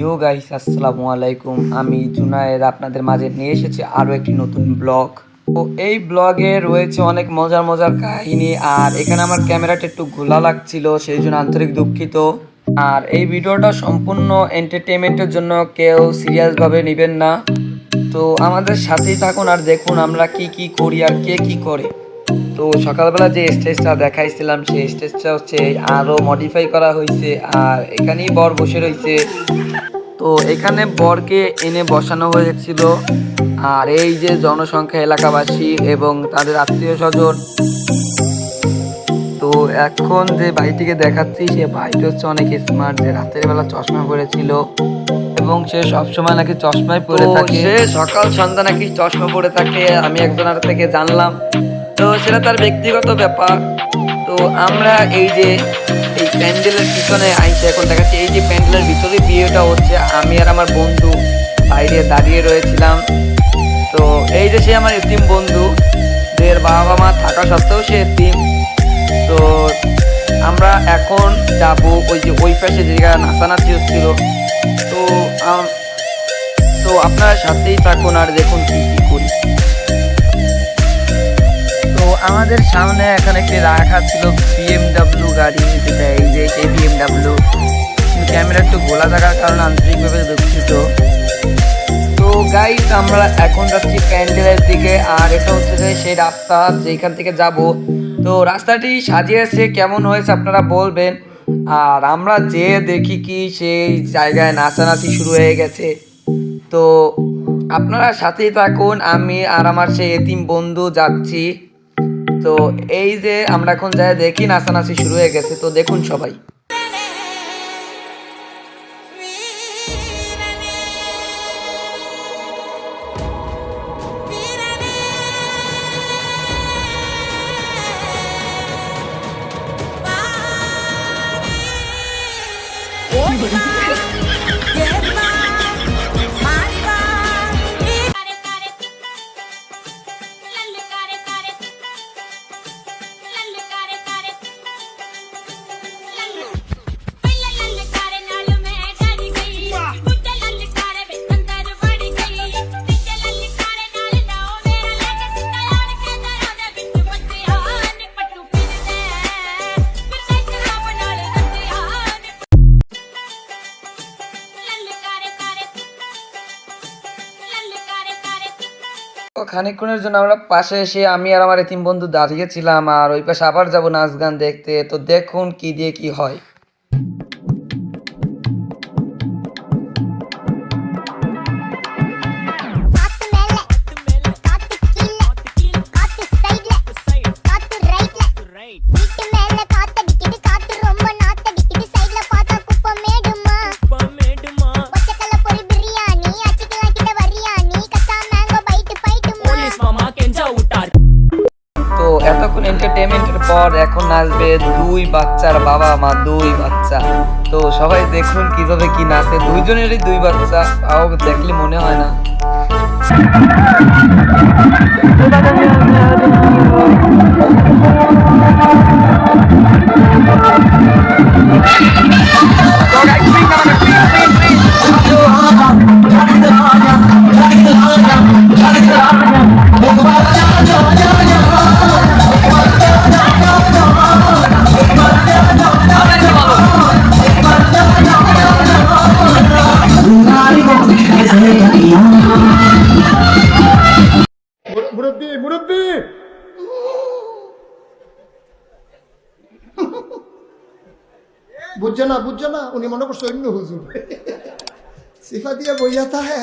ইয়ো guys আসসালামু আলাইকুম। আমি জুনায়েদ, আপনাদের মাঝে নিয়ে এসেছি আরও একটি নতুন ব্লগ। তো এই ব্লগে রয়েছে অনেক মজার মজার কাহিনী, আর এখানে আমার ক্যামেরাটা একটু ঘোলা লাগছিল, সেই জন্য আন্তরিক দুঃখিত। আর এই ভিডিওটা সম্পূর্ণ এন্টারটেনমেন্টের জন্য কেউ সিরিয়াসভাবে নেবেন না। তো আমাদের সাথেই থাকুন আর দেখুন আমরা কি কি করি আর কে কি করে। তো সকালবেলা যে স্টেজটা দেখাইছিলাম, সেই স্টেজটা হচ্ছে আরও মডিফাই করা হয়েছে আর এখানেই বর বসে রয়েছে তো এখানে বরকে এনে বসানো হয়েছিল। আর এই যে জনসংখ্যা এলাকাবাসী এবং তাদের আত্মীয় স্বজন। তো এখন যে ভাইটিকে দেখাচ্ছি সে ভাইটি হচ্ছে অনেক স্মার্ট যে রাতের বেলা চশমা পরেছিল। এবং সে সবসময় নাকি চশমায় পরে থাকে। সে সকাল সন্ধ্যা নাকি চশমা পরে থাকে আমি একজনের থেকে জানলাম। তো সেটা তার ব্যক্তিগত ব্যাপার। তো আমরা এই যে, এই প্যান্ডেলের পিছনে আইসে এখন দেখাচ্ছি, এই যে প্যান্ডেলের ভিতরে বিয়েটা হচ্ছে, আমি আর আমার বন্ধু বাইরে দাঁড়িয়ে রয়েছিলাম। তো এই যে সে আমার এতিম বন্ধু এর বাবা মা থাকা সত্ত্বেও সে এতিম তো আমরা এখন যাব ওই যে ওই পাশে জায়গা নাচানাচি হচ্ছিল। তো তো আপনারা সাথেই থাকুন আর দেখুন কি কি করি। আমাদের সামনে এখানে একটি রাখা ছিল বিএমডাব্লিউ গাড়ি এই যে সেই বিএমডাব্লিউ ক্যামেরা একটু গোলা থাকার কারণে আন্তরিকভাবে দুঃখিত। তো গাইস আমরা এখন যাচ্ছি প্যান্ডেলের দিকে, আর এটা হচ্ছে যে সেই রাস্তা যেখান থেকে যাব। তো রাস্তাটি সাজিয়েছে, কেমন হয়েছে আপনারা বলবেন। আর আমরা যে দেখি কি সেই জায়গায় নাচানাচি শুরু হয়ে গেছে। তো আপনারা সাথেই থাকুন, আমি আর আমার সেই এতিম বন্ধু যাচ্ছি। তো এই যে আমরা এখন যাই দেখি নাচানাচি শুরু হয়ে গেছে তো দেখুন সবাই। তো খানিকক্ষণের জন্য আমরা পাশে এসে আমি আর আমার এতিম বন্ধু দাঁড়িয়েছিলাম আর ওই পাশে আবার যাব নাচ গান দেখতে। তো দেখুন কি দিয়ে কি হয়। এতক্ষণ এন্টারটেনমেন্টের পর এখন নাচবে দুই বাচ্চার বাবা মা, দুই বাচ্চা। তো সবাই দেখুন কীভাবে কি নাচে। দুইজনেরই দুই বাচ্চা, তাও দেখলে মনে হয় না। মুরব্বী মুরব্বী! বুঝছে না বুঝছে না? উনি মনে করছে অন্য হুজুর। সিফা দিয়ে বইয়া তাহে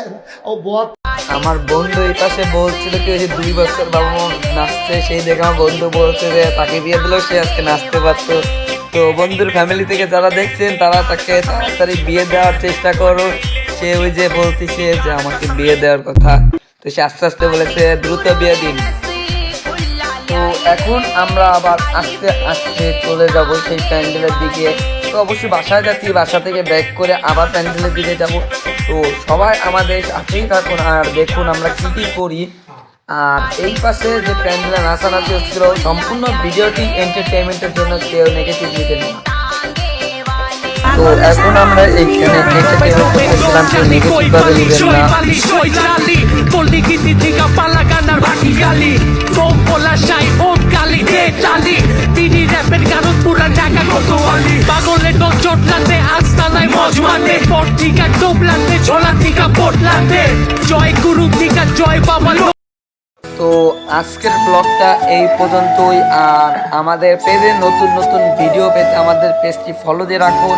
ও বত আমার বন্ধু এই পাশে বলছিল কি ওই যে দুই বছর বাবা মা নাচছে সেই দেখে আমার বন্ধু বলছে যে তাকে বিয়ে দিলেও সে আজকে নাচতে পারতো। তো বন্ধুর ফ্যামিলি থেকে যারা দেখছেন তারা তাকে তাড়াতাড়ি বিয়ে দেওয়ার চেষ্টা করো সে ওই যে বলতেছে যে আমাকে বিয়ে দেওয়ার কথা। তো সে আস্তে আস্তে বলেছে, দ্রুত বিয়ে দিন। তো এখন আমরা আবার আস্তে আস্তে চলে যাব সেই প্যান্ডেলের দিকে। তো অবশ্যই বাসায় যাচ্ছি, বাসা থেকে ব্যাক করে আবার প্যান্ডেলের দিকে যাব। তো সবাই আমাদের সাথেই থাকুন আর দেখুন আমরা কী কী করি। আর এই পাশে যে প্যান্ডেলে নাচানাচি হচ্ছিল, সম্পূর্ণ ভিডিওটি এন্টারটেনমেন্টের জন্য কেউ নেগেটিভ নিতেন না। তো এখন আমরা এইখানে করতেছিলাম কেউ নেবেন না। পাগলের দল চটলাতে আস্তানায় মজ পর থেকে টোপলাতে ঝোলা থেকে পটলাতে জয় গুরু জয় বাবা তো আজকের ব্লগটা এই পর্যন্তই। আর আমাদের পেজে নতুন নতুন ভিডিও পেতে আমাদের পেজটি ফলো দিয়ে রাখুন।